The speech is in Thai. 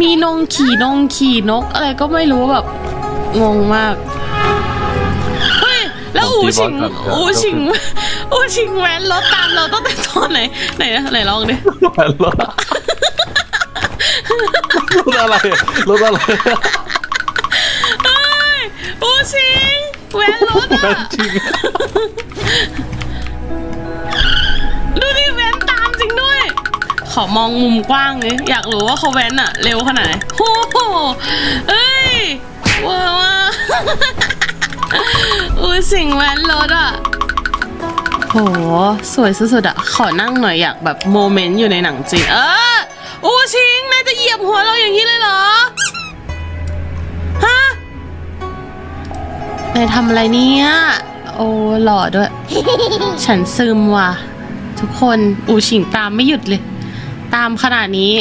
มีนงขี่นงขี่นกอะไรก็ไม่รู้แบบงงมาก เฮ้ย แล้วอูชิงอูชิงอูชิงแว้นรถตามเราตั้งแต่ตอนไหนไหนนะไหนลองดิรถรถอะไรรถอะไรเฮ้ยอูชิงแว้นรถอะ อมองมุมกว้างเลยอยากรู้ว่าเขาแว้นอะเร็วขนาดไหนโอ้โหเอ้ยว้าวมากอูสิงแว้นรถอะโหสวยสุดๆอะขอนั่งหน่อยอยากแบบโมเมนต์อยู่ในหนังจีนเอออูชิงนายจะเหยียบหัวเราอย่างนี้เลยเหรอฮะนายทำอะไรเนี่ยโอ้หล่อด้วย ฉันซึมว่ะ ทุกคนอูชิงตามไม่หยุดเลย ตามขนาดนี้